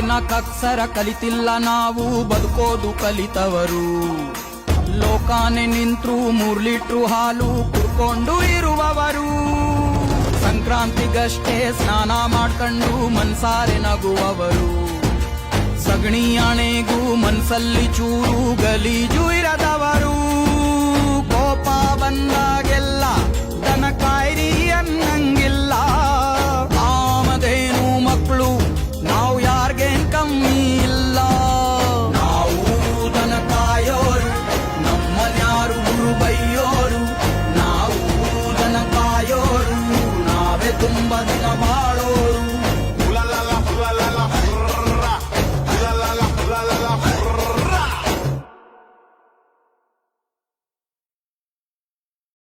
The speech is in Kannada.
ನಕ್ಕಕ್ಷರ ಕಲಿತಿಲ್ಲ ನಾವು, ಬದುಕೋದು ಕಲಿತವರು. ಲೋಕಾನೆ ನಿಂತು ಮೂರ್ ಹಾಲು ಕುಡ್ಕೊಂಡು ಇರುವವರು. ಸಂಕ್ರಾಂತಿಗಷ್ಟೇ ಸ್ನಾನ ಮಾಡ್ಕೊಂಡು ಮನ್ಸಾರೆ ನಗುವವರು. ಸಗಣಿ ಆಣೆಗೂ ಮನ್ಸಲ್ಲಿ ಚೂರು ಗಲೀಜು મદના માળો